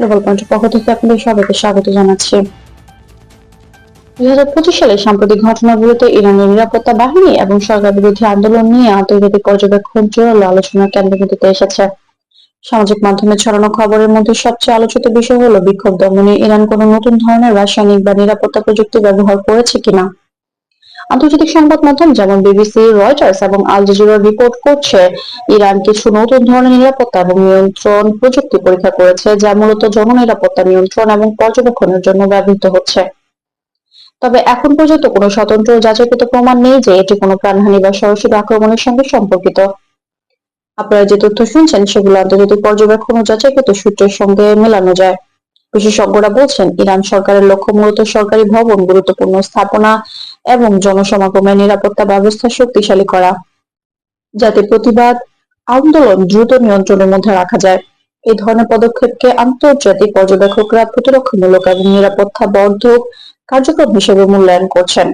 Global পয়েন্টের পক্ষ থেকে আপনাদের সবাইকে স্বাগত জানাচ্ছি। দুই হাজার পঁচিশ সালে সাম্প্রতিক ঘটনাগুলোতে ইরানের নিরাপত্তা বাহিনী এবং সরকার বিরোধী আন্দোলন নিয়ে আন্তর্জাতিক পর্যবেক্ষণ জোরালো আলোচনার কেন্দ্রবিন্দুতে এসেছে। সামাজিক মাধ্যমে ছড়ানো খবরের মধ্যে সবচেয়ে আলোচিত বিষয় হলো, বিক্ষোভ দমনে ইরান কোনো নতুন ধরনের রাসায়নিক বা নিরাপত্তা প্রযুক্তি ব্যবহার করেছে কিনা? আন্তর্জাতিক সংবাদ মাধ্যম যেমন বিবিসি, রয়টার্স এবং আল জাজিরা রিপোর্ট করছে, ইরান কিছু নতুন ধরনের নিরাপত্তা এবং নিয়ন্ত্রণ প্রযুক্তি পরীক্ষা করেছে, যা মূলত জননিরাপত্তা নিয়ন্ত্রণ এবং পর্যবেক্ষণের জন্য ব্যবহৃত হচ্ছে। তবে এখন পর্যন্ত কোনো স্বতন্ত্র যাচাইকৃত প্রমাণ নেই যে এটি কোনো প্রাণহানি বা সরাসরি আক্রমণের সঙ্গে সম্পর্কিত। আপনারা যে তথ্য শুনছেন, সেগুলো আন্তর্জাতিক পর্যবেক্ষণ ও যাচাইকৃত সূত্রের সঙ্গে মেলানো যায়। বিশেষজ্ঞরা বলছেন, ইরান সরকারের লক্ষ্য মূলত সরকারি ভবন, গুরুত্বপূর্ণ স্থাপনা এবং জনসমাগমের নিরাপত্তা ব্যবস্থা শক্তিশালী করা, যাতে প্রতিবাদ, আন্দোলন দ্রুত নিয়ন্ত্রণের মধ্যে রাখা যায়। এই ধরনের পদক্ষেপকে আন্তর্জাতিক পর্যবেক্ষকরা প্রতিরক্ষামূলক এবং নিরাপত্তা বর্ধক কার্যক্রম হিসেবে মূল্যায়ন করছেন।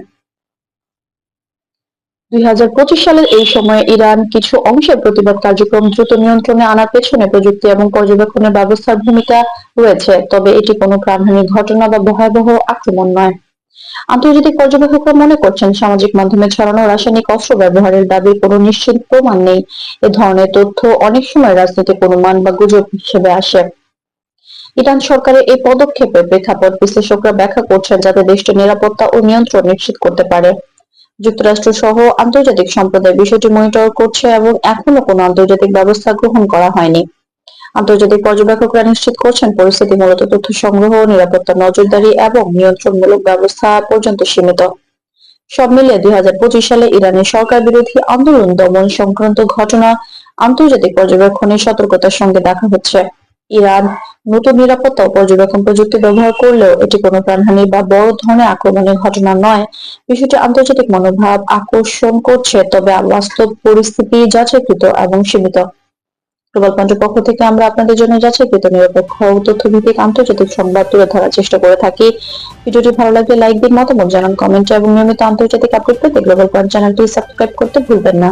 দুই হাজার পঁচিশ সালের এই সময়ে ইরান কিছু অংশের প্রতিবাদ কার্যক্রম দ্রুত নিয়ন্ত্রণে আনার পেছনে প্রযুক্তি এবং পর্যবেক্ষণের ব্যবস্থার ভূমিকা রয়েছে, তবে এটি কোনো প্রাণহানির ঘটনা বা ভয়াবহ আক্রমণ নয়। আন্তর্জাতিক পর্যবেক্ষকরা মনে করছেন সামাজিক মাধ্যমে ছড়ানো রাসায়নিক অস্ত্র ব্যবহারের দাবির কোনো নিশ্চিত প্রমাণ নেই। এ ধরনের তথ্য অনেক সময় রাজনৈতিক অনুমান বা গুজব হিসেবে আসে। ইরান সরকারের এই পদক্ষেপের প্রেক্ষাপট বিশ্লেষকরা ব্যাখ্যা করছেন যাতে দেশটির নিরাপত্তা ও নিয়ন্ত্রণ নিশ্চিত করতে পারে। যুক্তরাষ্ট্র সহ আন্তর্জাতিক সম্প্রদায় বিষয়টি মনিটর করছে এবং এখনও কোনো আন্তর্জাতিক ব্যবস্থা গ্রহণ করা হয়নি। আন্তর্জাতিক পর্যবেক্ষকরা নিশ্চিত করছেন পরিস্থিতি মূলত তথ্য সংগ্রহ, নিরাপত্তা, নজরদারি এবং নিয়ন্ত্রণমূলক ব্যবস্থা পর্যন্ত সীমিত। সব মিলিয়ে দুই হাজার পঁচিশ সালে ইরানের সরকার বিরোধী আন্দোলন দমন সংক্রান্ত ঘটনা আন্তর্জাতিক পর্যবেক্ষণে সতর্কতার সঙ্গে দেখা হচ্ছে। ইরান নতুন নিরাপত্তা পর্যবেক্ষণ প্রযুক্তি ব্যবহার করলেও এটি কোনো প্রাণহানি বা বড় ধরনের আক্রমণের ঘটনা নয়। বিষয়টি আন্তর্জাতিক মনোভাব আকর্ষণ করছে, তবে বাস্তব পরিস্থিতি যাচাইকৃত এবং সীমিত। পয়েন্টের পক্ষ থেকে আমরা আপনাদের জন্য যাচ্ছি যাচাইকৃত নিরপেক্ষ ও তথ্যভিত্তিক আন্তর্জাতিক সংবাদ তুলে ধরার চেষ্টা করে থাকি। ভিডিওটি ভালো লাগলে লাইক দিন মতামত জানান কমেন্ট এবং নিয়মিত আন্তর্জাতিক আপডেট পেতে গ্লোবাল পয়েন্ট চ্যানেলটি সাবস্ক্রাইব করতে ভুলবেন না।